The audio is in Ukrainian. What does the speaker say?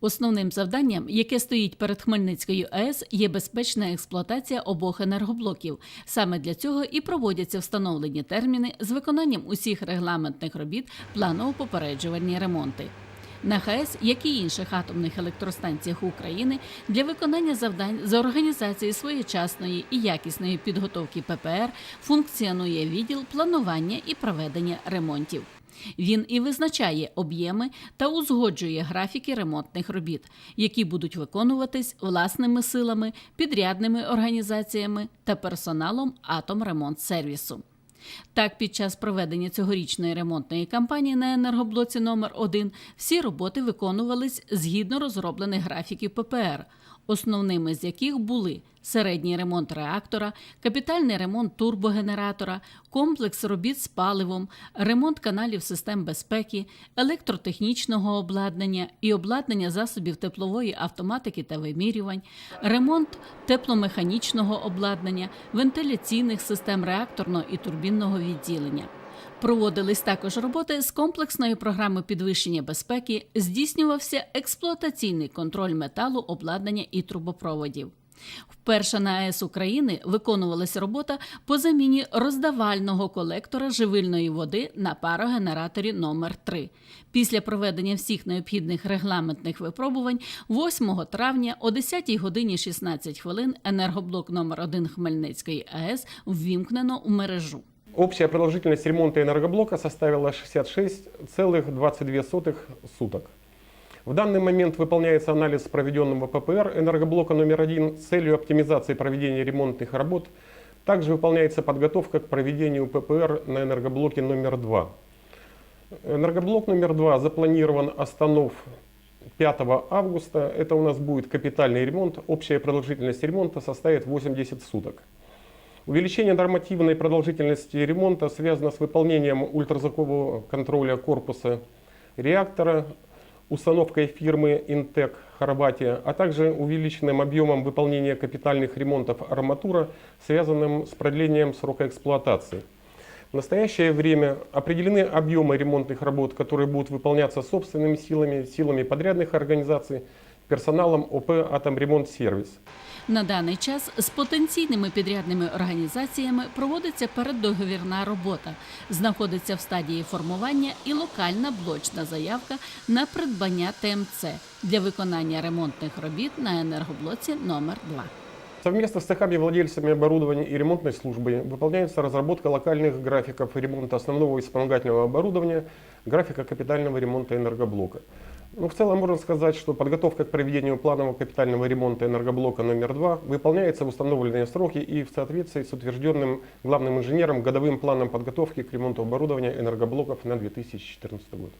Основним завданням, яке стоїть перед Хмельницькою АЕС, є безпечна експлуатація обох енергоблоків. Саме для цього і проводяться встановлені терміни з виконанням усіх регламентних робіт, планово-попереджувальні ремонти. На ХАЕС, як і інших атомних електростанціях України, для виконання завдань за організації своєчасної і якісної підготовки ППР функціонує відділ планування і проведення ремонтів. Він і визначає об'єми та узгоджує графіки ремонтних робіт, які будуть виконуватись власними силами, підрядними організаціями та персоналом Атомремонтсервісу. Так, під час проведення цьогорічної ремонтної кампанії на енергоблоці номер 1 всі роботи виконувались згідно розроблених графіків ППР, основними з яких були середній ремонт реактора, капітальний ремонт турбогенератора, комплекс робіт з паливом, ремонт каналів систем безпеки, електротехнічного обладнання і обладнання засобів теплової автоматики та вимірювань, ремонт тепломеханічного обладнання, вентиляційних систем реакторного і турбінного відділення. Проводились також роботи з комплексної програми підвищення безпеки, здійснювався експлуатаційний контроль металу, обладнання і трубопроводів. Вперше на АЕС України виконувалася робота по заміні роздавального колектора живильної води на парогенераторі номер 3 Після проведення всіх необхідних регламентних випробувань 8 травня о 10 годині 16 хвилин енергоблок номер 1 Хмельницької АЕС ввімкнено у мережу. Общая продолжительность ремонта энергоблока составила 66,22 суток. В данный момент выполняется анализ проведенного ППР энергоблока номер один с целью оптимизации проведения ремонтных работ. Также выполняется подготовка к проведению ППР на энергоблоке номер два. Энергоблок номер два запланирован останов 5 августа. Это у нас будет капитальный ремонт. Общая продолжительность ремонта составит 80 суток. Увеличение нормативной продолжительности ремонта связано с выполнением ультразвукового контроля корпуса реактора, установкой фирмы Интек Хорватия, а также увеличенным объемом выполнения капитальных ремонтов арматура, связанным с продлением срока эксплуатации. В настоящее время определены объемы ремонтных работ, которые будут выполняться собственными силами, силами подрядных организаций, персоналом ОП «Атомремонт-сервис». На даний час з потенційними підрядними організаціями проводиться переддоговірна робота, знаходиться в стадії формування і локальна блочна заявка на придбання ТМЦ для виконання ремонтних робіт на енергоблоці номер 2 Совместно с цехами, владельцами оборудования и ремонтной службой выполняется разработка локальных графиков ремонта основного и вспомогательного оборудования, графика капитального ремонта энергоблока. Ну, в целом можно сказать, что подготовка к проведению планового капитального ремонта энергоблока номер 2 выполняется в установленные сроки и в соответствии с утвержденным главным инженером годовым планом подготовки к ремонту оборудования энергоблоков на 2014 год.